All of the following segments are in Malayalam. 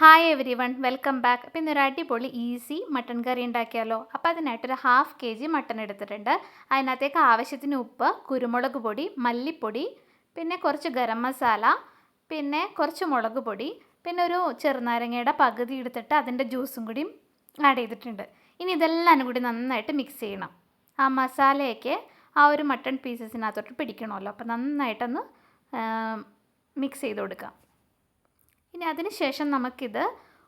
Hi everyone welcome back അപ്പോൾ ഇന്നൊരു അടിപൊളി ഈസി മട്ടൺ കറി ഉണ്ടാക്കിയാലോ? അപ്പോൾ അതിനായിട്ടൊരു ഹാഫ് കെ ജി മട്ടൺ എടുത്തിട്ടുണ്ട്. അതിനകത്തേക്ക് ആവശ്യത്തിന് ഉപ്പ് കുരുമുളക് പൊടി മല്ലിപ്പൊടി പിന്നെ കുറച്ച് ഗരം മസാല പിന്നെ കുറച്ച് മുളക് പൊടി പിന്നെ ഒരു ചെറുനാരങ്ങയുടെ പകുതി എടുത്തിട്ട് അതിന്റെ ജ്യൂസും കൂടി ആഡ് ചെയ്തിട്ടുണ്ട്. ഇനി ഇതെല്ലാം കൂടി നന്നായിട്ട് മിക്സ് ചെയ്യണം. ആ മസാലയൊക്കെ ആ ഒരു മട്ടൺ പീസസിനകത്തോട്ട് പിടിക്കണമല്ലോ. അപ്പോൾ നന്നായിട്ടൊന്ന് മിക്സ് ചെയ്ത് കൊടുക്കാം. ഇനി അതിന് ശേഷം നമുക്കിത്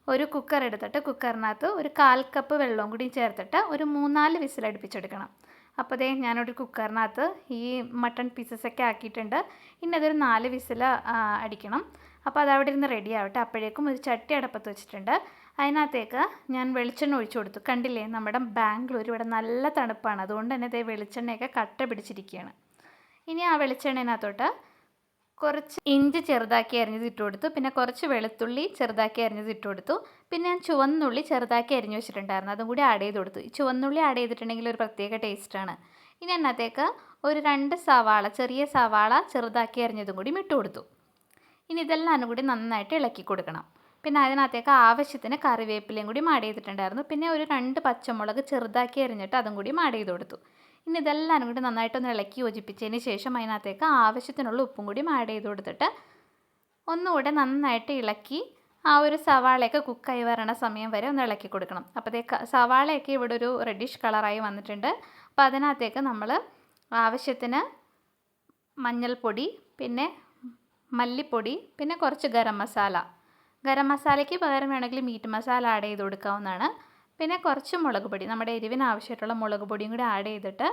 ഒരു കുക്കർ എടുത്തിട്ട് കുക്കറിനകത്ത് ഒരു കാൽ കപ്പ് വെള്ളവും കൂടി ചേർത്തിട്ട് ഒരു മൂന്നാൽ വിസിലടുപ്പിച്ചെടുക്കണം അപ്പോൾ അതേ ഞാനൊരു കുക്കറിനകത്ത് ഈ മട്ടൺ പീസസൊക്കെ ആക്കിയിട്ടുണ്ട്. ഇനി അതൊരു നാല് വിസിൽ അടിക്കണം. അപ്പോൾ അതവിടെ ഇരുന്ന് റെഡി ആവട്ടെ. അപ്പോഴേക്കും ഒരു ചട്ടി അടപ്പത്ത് വെച്ചിട്ടുണ്ട്. അതിനകത്തേക്ക് ഞാൻ വെളിച്ചെണ്ണ ഒഴിച്ചു കൊടുത്തു. കണ്ടില്ലേ? നമ്മുടെ ബാംഗ്ലൂർ ഇവിടെ നല്ല തണുപ്പാണ്. അതുകൊണ്ട് തന്നെ ഇതേ വെളിച്ചെണ്ണയൊക്കെ കട്ട പിടിച്ചിരിക്കുകയാണ്. ഇനി ആ വെളിച്ചെണ്ണയിനകത്തോട്ട് കുറച്ച് ഇഞ്ചി ചെറുതാക്കി അരിഞ്ഞത് ഇട്ട് കൊടുത്തു. പിന്നെ കുറച്ച് വെളുത്തുള്ളി ചെറുതാക്കി അരിഞ്ഞത് ഇട്ട് കൊടുത്തു. പിന്നെ ഞാൻ ചുവന്നുള്ളി ചെറുതാക്കി അരിഞ്ഞു വെച്ചിട്ടുണ്ടായിരുന്നു. അതും കൂടി ആഡ് ചെയ്ത് കൊടുത്തു. ഈ ചുവന്നുള്ളി ആഡ് ചെയ്തിട്ടുണ്ടെങ്കിൽ ഒരു പ്രത്യേക ടേസ്റ്റാണ് ഇനി അതിനകത്തേക്ക് ഒരു രണ്ട് സവാള ചെറിയ സവാള ചെറുതാക്കി അരിഞ്ഞതും കൂടി ഇട്ട് കൊടുത്തു. ഇനി ഇതെല്ലാം കൂടി നന്നായിട്ട് ഇളക്കി കൊടുക്കണം. പിന്നെ അതിനകത്തേക്ക് ആവശ്യത്തിന് കറിവേപ്പിലയും കൂടി ആഡ് ചെയ്തിട്ടുണ്ടായിരുന്നു. പിന്നെ ഒരു രണ്ട് പച്ചമുളക് ചെറുതാക്കി അരിഞ്ഞിട്ട് അതും കൂടി ആഡ് ചെയ്ത് കൊടുത്തു. ഇനി ഇതെല്ലാം കൂടി നന്നായിട്ടൊന്ന് ഇളക്കി യോജിപ്പിച്ചതിന് ശേഷം അതിനകത്തേക്ക് ആവശ്യത്തിനുള്ള ഉപ്പും കൂടി ആഡ് ചെയ്ത് കൊടുത്തിട്ട് ഒന്നുകൂടെ നന്നായിട്ട് ഇളക്കി ആ ഒരു സവാളയൊക്കെ കുക്കായി വരണ സമയം വരെ ഒന്ന് ഇളക്കി കൊടുക്കണം. അപ്പോഴത്തേക്ക് സവാളയൊക്കെ ഇവിടെ ഒരു റെഡിഷ് കളറായി വന്നിട്ടുണ്ട്. അപ്പോൾ അതിനകത്തേക്ക് നമ്മൾ ആവശ്യത്തിന് മഞ്ഞൾപ്പൊടി പിന്നെ മല്ലിപ്പൊടി പിന്നെ കുറച്ച് ഗരം മസാല. ഗരം മസാലയ്ക്ക് പകരം വേണമെങ്കിൽ മീറ്റ് മസാല ആഡ് ചെയ്ത് കൊടുക്കാവുന്നതാണ്. പിന്നെ കുറച്ച് മുളക് പൊടി നമ്മുടെ എരിവിന് ആവശ്യമായിട്ടുള്ള മുളക് പൊടിയും കൂടി ആഡ് ചെയ്തിട്ട്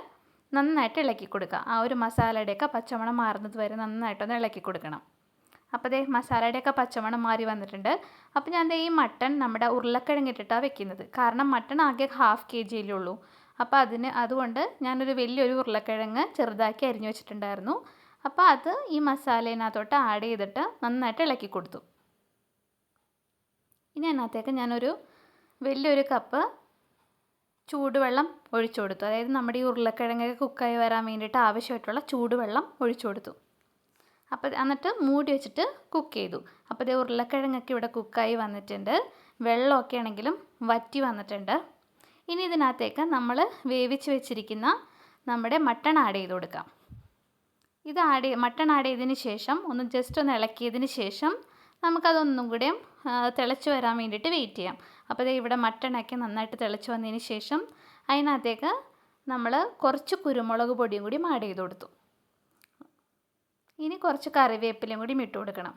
നന്നായിട്ട് ഇളക്കി കൊടുക്കുക. ആ ഒരു മസാലയുടെയൊക്കെ പച്ചമണം മാറുന്നത് വരെ നന്നായിട്ടൊന്ന് ഇളക്കി കൊടുക്കണം. അപ്പോൾ ദേ മസാലയുടെയൊക്കെ പച്ചമണം മാറി വന്നിട്ടുണ്ട്. അപ്പോൾ ഞാൻ ഈ മട്ടൺ നമ്മുടെ ഉരുളക്കിഴങ്ങിട്ടിട്ടാണ് വെക്കുന്നത്. കാരണം മട്ടൺ ആകെ ഹാഫ് കെ ജിയിലേ ഉള്ളൂ. അപ്പോൾ അതിന് അതുകൊണ്ട് ഞാനൊരു വലിയൊരു ഉരുളക്കിഴങ്ങ് ചെറുതാക്കി അരിഞ്ഞു വെച്ചിട്ടുണ്ടായിരുന്നു. അപ്പോൾ അത് ഈ മസാലയിനകത്തോട്ട് ആഡ് ചെയ്തിട്ട് നന്നായിട്ട് ഇളക്കി കൊടുത്തു. ഇനി അതിനകത്തേക്ക് ഞാനൊരു വലിയൊരു കപ്പ് ചൂടുവെള്ളം ഒഴിച്ചു കൊടുത്തു. അതായത് നമ്മുടെ ഈ ഉരുളക്കിഴങ്ങൊക്കെ കുക്കായി വരാൻ വേണ്ടിയിട്ട് ആവശ്യമായിട്ടുള്ള ചൂടുവെള്ളം ഒഴിച്ചു കൊടുത്തു. അപ്പോൾ എന്നിട്ട് മൂടി വെച്ചിട്ട് കുക്ക് ചെയ്തു. അപ്പോൾ ഇതേ ഉരുളക്കിഴങ്ങൊക്കെ ഇവിടെ കുക്കായി വന്നിട്ടുണ്ട്. വെള്ളമൊക്കെ ആണെങ്കിലും വറ്റി വന്നിട്ടുണ്ട്. ഇനി ഇതിനകത്തേക്ക് നമ്മൾ വേവിച്ച് വെച്ചിരിക്കുന്ന നമ്മുടെ മട്ടൺ ആഡ് ചെയ്ത് കൊടുക്കാം. ഇത് ആഡ് മട്ടൺ ആഡ് ചെയ്തതിന് ശേഷം ഒന്ന് ജസ്റ്റ് ഒന്ന് ഇളക്കിയതിന് ശേഷം നമുക്കതൊന്നും കൂടെയും തിളച്ച് വരാൻ വേണ്ടിയിട്ട് വെയിറ്റ് ചെയ്യാം. അപ്പോൾ ഇവിടെ മട്ടണൊക്കെ നന്നായിട്ട് തിളച്ച് വന്നതിന് ശേഷം അതിനകത്തേക്ക് നമ്മൾ കുറച്ച് കുരുമുളക് പൊടിയും കൂടി ആഡ് ചെയ്ത് കൊടുത്തു. ഇനി കുറച്ച് കറിവേപ്പിലയും കൂടി ഇട്ട് കൊടുക്കണം.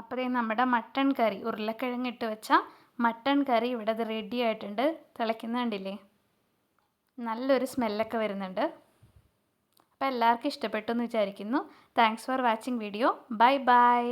അപ്പോൾ നമ്മുടെ മട്ടൺ കറി ഉരുളക്കിഴങ്ങ് ഇട്ട് വെച്ച മട്ടൺ കറി ഇവിടെ റെഡി ആയിട്ടുണ്ട്. തിളയ്ക്കുന്നുണ്ടില്ലേ നല്ലൊരു സ്മെല്ലൊക്കെ വരുന്നുണ്ട്. അപ്പോൾ എല്ലാവർക്കും ഇഷ്ടപ്പെട്ടു എന്ന് വിചാരിക്കുന്നു. Thanks for watching video bye bye